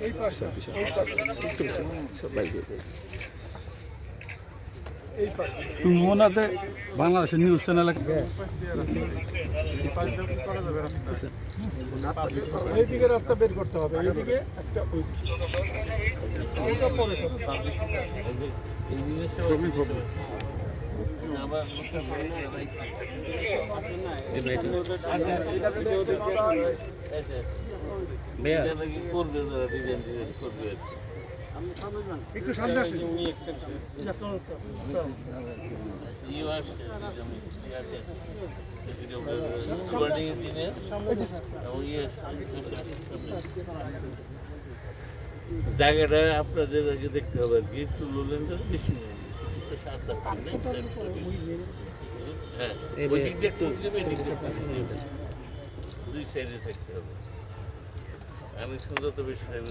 এই পাশে এই পাশে। সবাই দিয়ে তুমি বাংলাদেশের নিউজ চ্যানেলে এইদিকে রাস্তা বের করতে হবে এইদিকে একটা ওই একটু সামনে আসেন। জায়গাটা আপনাদের আগে দেখতে হবে আর কি একটু লোলেনটা বেশি হ্যাঁ ওই দিক দিয়ে। দুই সাইডে থাকতে হবে। আমি সুন্দর তো বেশি সাইডে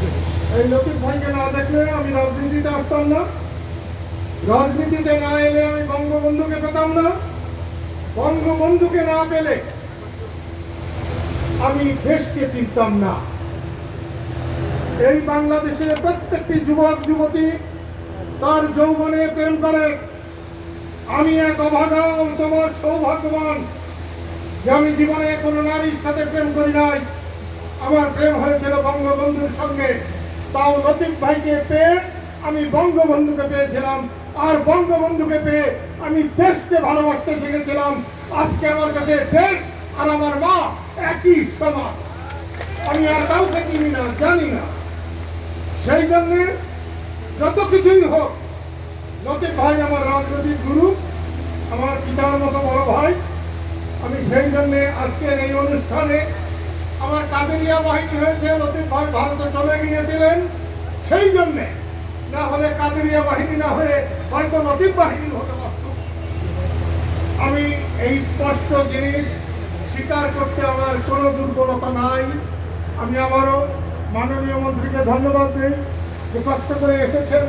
বলছি। এই লতিফ ভাইকে না দেখলে আমি রাজনীতিতে আসতাম না। রাজনীতিতে না এলে আমি বঙ্গবন্ধুকে পেতাম না। বঙ্গবন্ধুকে না পেলে আমি দেশকে চিনতাম না। এই বাংলাদেশের প্রত্যেকটি যুবক, যুবতী তার যৌবনে প্রেম করে। আমি এক অভাগা তোমার সৌভাগ্যবান যে আমি জীবনে কোনো নারীর সাথে প্রেম করি নাই। আমার প্রেম হয়েছিল বঙ্গবন্ধুর সঙ্গে। তাও লতিফ ভাইকে পেয়ে আমি বঙ্গবন্ধুকে পেয়েছিলাম। আর বঙ্গবন্ধুকে পেয়ে আমি দেশকে ভালোবাসতে শিখেছিলাম। আজকে আমার কাছে দেশ আর আমার মা একই সমান। আমি আর কাউকে চিনি না, জানি না। সেই জন্যে যত কিছুই হোক, লতিফ ভাই আমার রাজনৈতিক গুরু, আমার পিতার মতো বড় ভাই। আমি সেই জন্যে আজকের এই অনুষ্ঠানে আমার কাদেরিয়া বাহিনী হয়েছে, লতিফ ভাই ভারতে চলে গিয়েছিলেন। সেই জন্যে না হলে কাদেরিয়া বাহিনী, না হয়ে হয়তো লতিফ বাহিনী হতে পারত। আমি এই স্পষ্ট জিনিস স্বীকার করতে আমার কোনো দুর্বলতা নাই। আমি আমারও মাননীয় মন্ত্রীকে ধন্যবাদ দিই। যে কষ্ট করে এসেছেন।